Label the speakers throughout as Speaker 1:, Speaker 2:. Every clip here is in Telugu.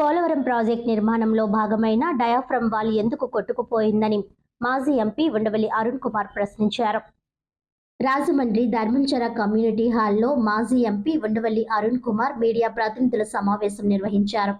Speaker 1: పోలవరం ప్రాజెక్ట్ నిర్మాణంలో భాగమైన డయాఫ్రమ్ వాల్ ఎందుకు కొట్టుకుపోయిందని మాజీ ఎంపీ ఉండవల్లి అరుణ్ కుమార్ ప్రశ్నించారు. రాజమండ్రి ధర్మంచర కమ్యూనిటీ హాల్లో మాజీ ఎంపీ ఉండవల్లి అరుణ్ కుమార్ మీడియా ప్రతినిధుల సమావేశం నిర్వహించారు.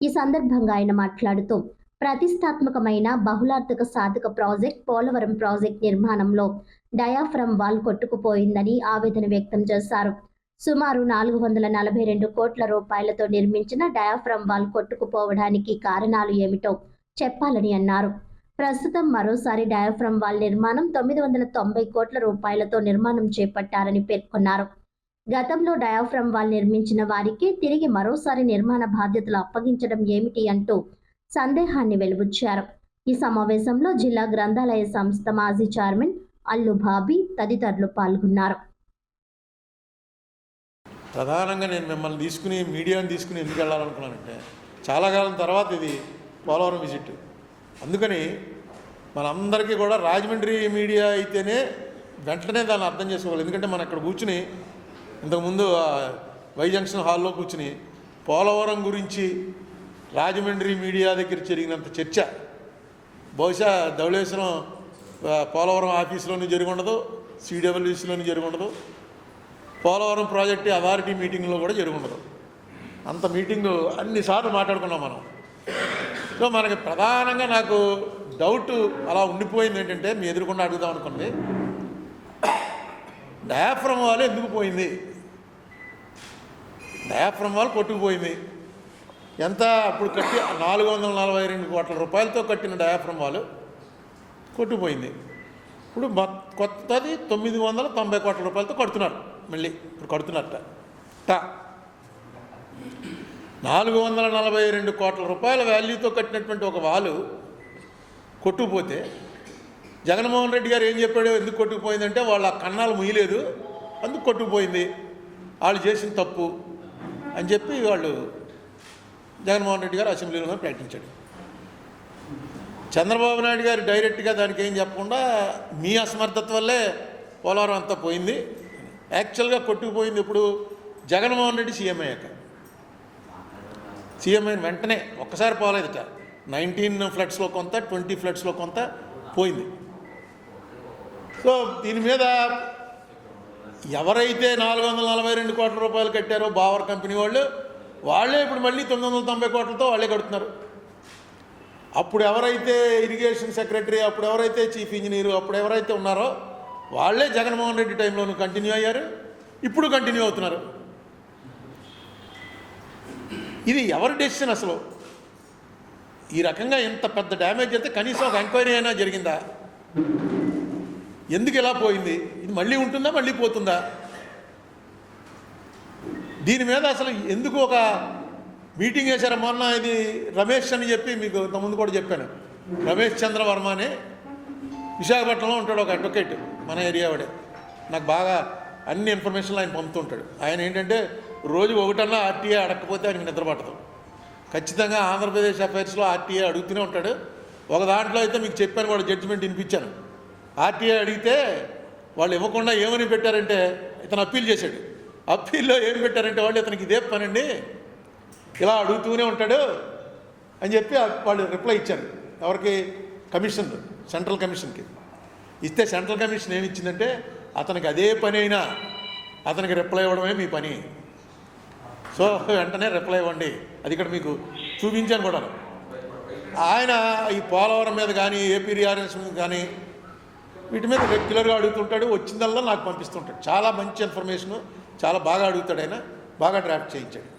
Speaker 1: ఈ సందర్భంగా ఆయన మాట్లాడుతూ ప్రతిష్టాత్మకమైన బహుళార్థక సాధక ప్రాజెక్ట్ పోలవరం ప్రాజెక్ట్ నిర్మాణంలో డయాఫ్రమ్ వాల్ కొట్టుకుపోయిందని ఆవేదన వ్యక్తం చేశారు. సుమారు నాలుగు వందల నలభై రెండు కోట్ల రూపాయలతో నిర్మించిన డయాఫ్రమ్ వాల్ కొట్టుకుపోవడానికి కారణాలు ఏమిటో చెప్పాలని అన్నారు. ప్రస్తుతం మరోసారి డయాఫ్రమ్ వాల్ నిర్మాణం తొమ్మిది వందల తొంభై కోట్ల రూపాయలతో నిర్మాణం చేపట్టారని పేర్కొన్నారు. గతంలో డయాఫ్రమ్ వాల్ నిర్మించిన వారికి తిరిగి మరోసారి నిర్మాణ బాధ్యతలు అప్పగించడం ఏమిటి అంటూ సందేహాన్ని వెలుబుచ్చారు ఈ సమావేశంలో జిల్లా గ్రంథాలయ సంస్థ మాజీ చైర్మన్ అల్లు బాబీ తదితరులు పాల్గొన్నారు.
Speaker 2: ప్రధానంగా నేను మిమ్మల్ని తీసుకుని మీడియాని తీసుకుని ఎందుకు వెళ్ళాలనుకున్నానంటే చాలా కాలం తర్వాత ఇది పోలవరం విజిట్. అందుకని మనందరికీ కూడా రాజమండ్రి మీడియా అయితేనే వెంటనే దాన్ని అర్థం చేసుకోవాలి. ఎందుకంటే మనం అక్కడ కూర్చుని ఇంతకుముందు వై జంక్షన్ హాల్లో కూర్చుని పోలవరం గురించి రాజమండ్రి మీడియా దగ్గర జరిగినంత చర్చ బహుశా ధవళేశ్వరం పోలవరం ఆఫీసులోని జరిగి ఉండదు సిడబ్ల్యూసీలోని జరిగి ఉండదు. పోలవరం ప్రాజెక్టు అథారిటీ మీటింగ్లో కూడా జరుగుండదు. అంత మీటింగు అన్నిసార్లు మాట్లాడుకున్నాం మనం. సో మనకి ప్రధానంగా నాకు డౌట్ అలా ఉండిపోయింది ఏంటంటే మీ ఎదురుకుండా అడుగుదాం అనుకుంది. డయాఫ్రమ్ వాల్ ఎందుకు పోయింది? డయాఫ్రమ్ వాల్ కొట్టుకుపోయింది. ఎంత అప్పుడు కట్టి నాలుగు వందల నలభై రెండు కోట్ల రూపాయలతో కట్టిన డయాఫ్రమ్ వాల్ కొట్టుకుపోయింది. ఇప్పుడు కొత్తది తొమ్మిది వందల తొంభై కోట్ల రూపాయలతో కడుతున్నారు. మళ్ళీ ఇప్పుడు కడుతున్నట్ట. ట. నాలుగు వందల నలభై రెండు కోట్ల రూపాయల వాల్యూతో కట్టినటువంటి ఒక వాలు కొట్టుకుపోతే జగన్మోహన్ రెడ్డి గారు ఏం చెప్పాడో ఎందుకు కొట్టుకుపోయిందంటే వాళ్ళ కన్నాలు ముయ్యలేదు అందుకు కొట్టుకుపోయింది. వాళ్ళు చేసిన తప్పు అని చెప్పి వాళ్ళు జగన్మోహన్ రెడ్డి గారు అసెంబ్లీలో ప్రకటించాడు. చంద్రబాబు నాయుడు గారు డైరెక్ట్గా దానికి ఏం చెప్పకుండా మీ అసమర్థత వల్లే పోలవరం అంతా పోయింది. యాక్చువల్గా కొట్టుకుపోయింది ఇప్పుడు జగన్మోహన్ రెడ్డి సీఎం అయ్యాక. సీఎం అయిన వెంటనే ఒక్కసారి పోలేదుట. నైన్టీన్ ఫ్లడ్స్లో కొంత ట్వంటీ ఫ్లడ్స్లో కొంత పోయింది. సో దీని మీద ఎవరైతే నాలుగు వందల నలభై రెండు కోట్ల రూపాయలు కట్టారో బావర్ కంపెనీ వాళ్ళు వాళ్ళే ఇప్పుడు మళ్ళీ తొమ్మిది వందల తొంభై కోట్లతో వాళ్ళే కడుతున్నారు. అప్పుడు ఎవరైతే ఇరిగేషన్ సెక్రటరీ అప్పుడు ఎవరైతే చీఫ్ ఇంజనీరు అప్పుడు ఎవరైతే ఉన్నారో వాళ్ళే జగన్మోహన్ రెడ్డి టైంలోనూ కంటిన్యూ అయ్యారు ఇప్పుడు కంటిన్యూ అవుతున్నారు. ఇది ఎవరి డెసిషన్ అసలు? ఈ రకంగా ఇంత పెద్ద డ్యామేజ్ అయితే కనీసం ఒక ఎంక్వైరీ అయినా జరిగిందా? ఎందుకు ఇలా పోయింది? ఇది మళ్ళీ ఉంటుందా మళ్ళీ పోతుందా? దీని మీద అసలు ఎందుకు ఒక మీటింగ్ వేశారు మొన్న ఇది రమేష్ అని చెప్పి మీకు ముందు కూడా చెప్పాను. రమేష్ చంద్రవర్మ అని విశాఖపట్నంలో ఉంటాడు ఒక అడ్వకేట్ మన ఏరియా వాడే. నాకు బాగా అన్ని ఇన్ఫర్మేషన్లు ఆయన పంపుతుంటాడు. ఆయన ఏంటంటే రోజు ఒకటన్నా ఆర్టీఏ అడగకపోతే ఆయనకి నిద్ర ఖచ్చితంగా ఆంధ్రప్రదేశ్ అఫైర్స్లో ఆర్టీఏ అడుగుతూనే ఉంటాడు. ఒక దాంట్లో అయితే మీకు చెప్పాను కూడా జడ్జిమెంట్ వినిపించాను. ఆర్టీఏ అడిగితే వాళ్ళు ఇవ్వకుండా ఏమని పెట్టారంటే ఇతను అప్పీల్ చేశాడు. అప్పీల్లో ఏం పెట్టారంటే వాళ్ళు ఇతనికి ఇదే పనండి ఇలా అడుగుతూనే ఉంటాడు అని చెప్పి వాళ్ళు రిప్లై ఇచ్చారు. ఎవరికి? కమిషన్ సెంట్రల్ కమిషన్కి. ఇస్తే సెంట్రల్ కమిషన్ ఏమిచ్చిందంటే అతనికి అదే పని అయినా అతనికి రిప్లై ఇవ్వడమే మీ పని. సో వెంటనే రిప్లై ఇవ్వండి. అది ఇక్కడ మీకు చూపించాను కూడా. ఆయన ఈ పోలవరం మీద కానీ ఏపీ రిఆర్ఎస్ మీద కానీ వీటి మీద రెగ్యులర్గా అడుగుతుంటాడు. వచ్చిందల్లా నాకు పంపిస్తుంటాడు. చాలా మంచి ఇన్ఫర్మేషను చాలా బాగా అడుగుతాడు ఆయన. బాగా డ్రాఫ్ట్ చేయించాడు.